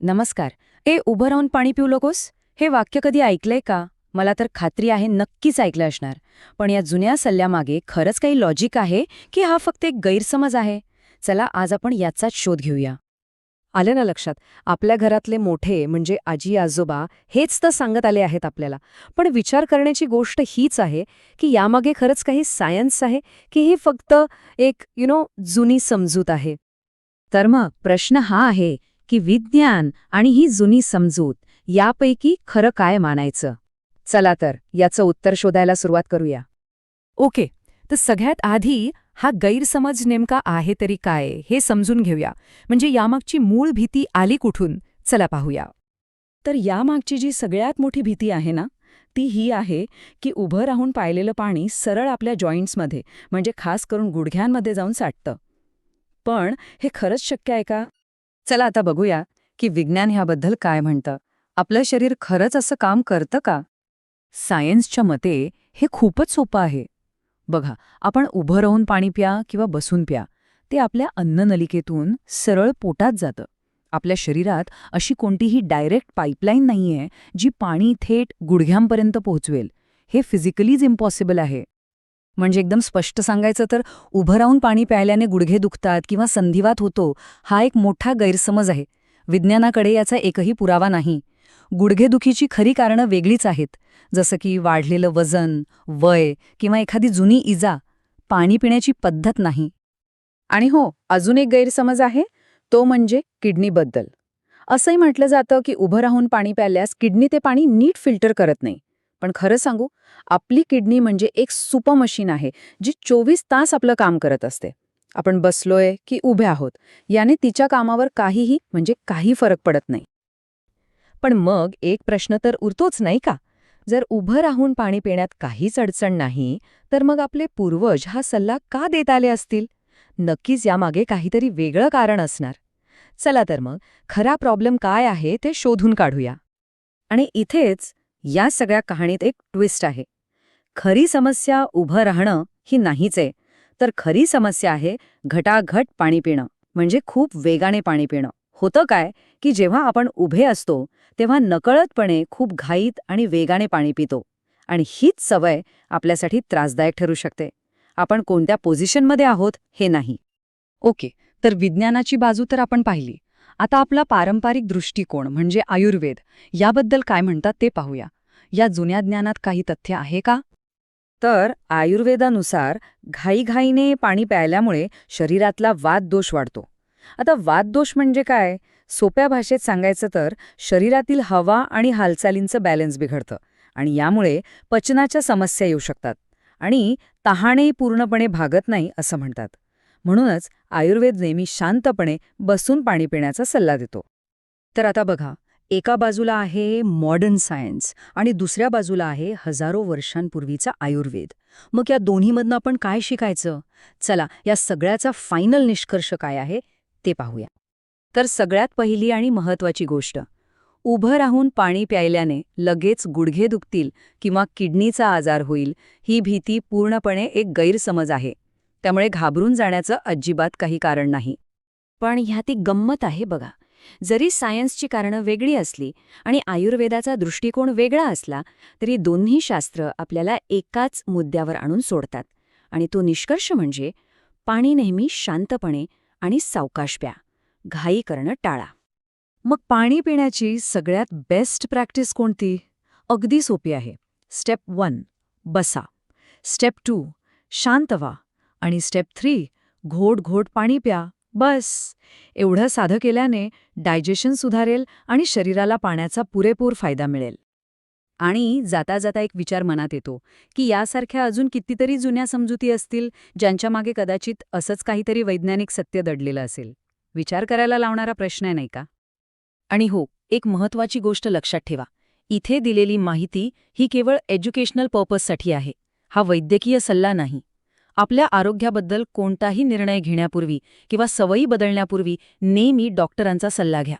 नमस्कार. ए उभं राहून पाणी पिऊ लोकोस हे वाक्य कधी ऐकलंय का? मला तर खात्री आहे नक्कीच ऐकलं असणार. पण या जुन्या सल्ल्यामागे खरंच काही लॉजिक आहे की हा फक्त एक गैरसमज आहे? चला आज आपण याचाच शोध घेऊया. आलं ना लक्षात? आपल्या घरातले मोठे म्हणजे आजी आजोबा हेच तर सांगत आले आहेत आपल्याला. पण विचार करण्याची गोष्ट हीच आहे की यामागे खरंच काही सायन्स आहे की ही फक्त एक यु नो जुनी समजूत आहे? तर मग प्रश्न हा आहे की विज्ञान आणि ही जुनी समजूत यापैकी खरं काय मानायचं? चला तर याचं उत्तर शोधायला सुरुवात करूया. ओके तर सगळ्यात आधी हा गैरसमज नेमका आहे तरी काय हे समजून घेऊया. म्हणजे यामागची मूळ भीती आली कुठून? चला पाहूया. तर यामागची जी सगळ्यात मोठी भीती आहे ना ती ही आहे की उभं राहून पाहिलेलं पाणी सरळ आपल्या जॉईंट्समध्ये म्हणजे खास करून गुडघ्यांमध्ये जाऊन साठतं. पण हे खरंच शक्य आहे का? चला आता बघूया की विज्ञान ह्याबद्दल काय म्हणतं. आपलं शरीर खरंच असं काम करतं का? सायन्सच्या मते हे खूपच सोपं आहे. बघा आपण उभं राहून पाणी प्या किंवा बसून प्या ते आपल्या अन्ननलिकेतून सरळ पोटात जातं. आपल्या शरीरात अशी कोणतीही डायरेक्ट पाईपलाईन नाहीये जी पाणी थेट गुडघ्यांपर्यंत पोहोचवेल. हे फिजिकलीच इम्पॉसिबल आहे. म्हणजे एकदम स्पष्ट सांगायचं तर उभं राहून पाणी प्यायल्याने गुडघे दुखतात किंवा संधिवात होतो हा एक मोठा गैरसमज आहे. विज्ञानाकडे याचा एकही पुरावा नाही. गुडघेदुखीची खरी कारणं वेगळीच आहेत. जसं की वाढलेलं वजन वय किंवा एखादी जुनी इजा पाणी पिण्याची पद्धत नाही. आणि हो अजून एक गैरसमज आहे तो म्हणजे किडनीबद्दल. असंही म्हटलं जातं की उभं राहून पाणी प्यायल्यास किडनी ते पाणी नीट फिल्टर करत नाही. पण खरं सांगू आपली किडनी म्हणजे एक सुपर मशीन आहे जी चोवीस तास आपलं काम करत असते. आपण बसलोय की उभे आहोत याने तिच्या कामावर काहीही म्हणजे काही फरक पडत नाही. पण मग एक प्रश्न तर उरतोच नाही का? जर उभं राहून पाणी पिण्यात काहीच अडचण नाही तर मग आपले पूर्वज हा सल्ला का देत आले असतील? नक्कीच यामागे काहीतरी वेगळं कारण असणार. चला तर मग खरा प्रॉब्लेम काय आहे ते शोधून काढूया. आणि इथेच या सगळ्या कहाणीत एक ट्विस्ट आहे. खरी समस्या उभं राहणं ही नाहीच आहे तर खरी समस्या आहे घटाघट पाणी पिणं म्हणजे खूप वेगाने पाणी पिणं. होतं काय की जेव्हा आपण उभे असतो तेव्हा नकळतपणे खूप घाईत आणि वेगाने पाणी पितो. आणि हीच सवय आपल्यासाठी त्रासदायक ठरू शकते. आपण कोणत्या पोझिशनमध्ये आहोत हे नाही. ओके तर विज्ञानाची बाजू तर आपण पाहिली. आता आपला पारंपरिक दृष्टिकोन म्हणजे आयुर्वेद याबद्दल काय म्हणतात ते पाहूया. या जुन्या ज्ञानात काही तथ्य आहे का? तर आयुर्वेदानुसार घाईघाईने पाणी प्यायल्यामुळे शरीरातला वाददोष वाढतो. आता वाददोष म्हणजे काय? सोप्या भाषेत सांगायचं तर शरीरातील हवा आणि हालचालींचं बॅलन्स बिघडतं आणि यामुळे पचनाच्या समस्या येऊ शकतात आणि तहाणेही पूर्णपणे भागत नाही असं म्हणतात. म्हणूनच आयुर्वेद नेहमी शांतपणे बसून पाणी पिण्याचा सल्ला देतो. तर आता बघा एका बाजूला आहे मॉडर्न सायन्स आणि दुसऱ्या बाजूला आहे हजारो वर्षांपूर्वीचा आयुर्वेद. मग या दोन्हीमधनं आपण काय शिकायचं? चला या सगळ्याचा फायनल निष्कर्ष काय आहे ते पाहूया. तर सगळ्यात पहिली आणि महत्वाची गोष्ट उभं राहून पाणी प्यायल्याने लगेच गुडघे दुखतील किंवा किडनीचा आजार होईल ही भीती पूर्णपणे एक गैरसमज आहे. त्यामुळे घाबरून जाण्याचं अजिबात काही कारण नाही. पण ह्या ती गंमत आहे बघा. जरी सायन्सची कारणं वेगळी असली आणि आयुर्वेदाचा दृष्टिकोन वेगळा असला तरी दोन्ही शास्त्र आपल्याला एकाच मुद्द्यावर आणून सोडतात. आणि तो निष्कर्ष म्हणजे पाणी नेहमी शांतपणे आणि सावकाश प्या घाई करणं टाळा. मग पाणी पिण्याची सगळ्यात बेस्ट प्रॅक्टिस कोणती? अगदी सोपी आहे. स्टेप वन बसा. स्टेप टू शांत व्हा. आणि स्टेप थ्री घोट घोट पाणी प्या बस. एवढं साधं केल्याने डायजेशन सुधारेल आणि शरीराला पाण्याचा पुरेपूर फायदा मिळेल. आणि जाता जाता एक विचार मनात येतो की यासारख्या अजून कितीतरी जुन्या समजुती असतील ज्यांच्या मागे कदाचित असंच काहीतरी वैज्ञानिक सत्य दडलेलं असेल. विचार करायला लावणारा प्रश्न आहे नाही का? आणि हो एक महत्वाची गोष्ट लक्षात ठेवा. इथे दिलेली माहिती ही केवळ एज्युकेशनल पर्पजसाठी आहे. हा वैद्यकीय सल्ला नाही. आपल्या आरोग्याबद्दल कोणताही निर्णय घेण्यापूर्वी किंवा सवयी बदलण्यापूर्वी नेहमी डॉक्टरांचा सल्ला घ्या.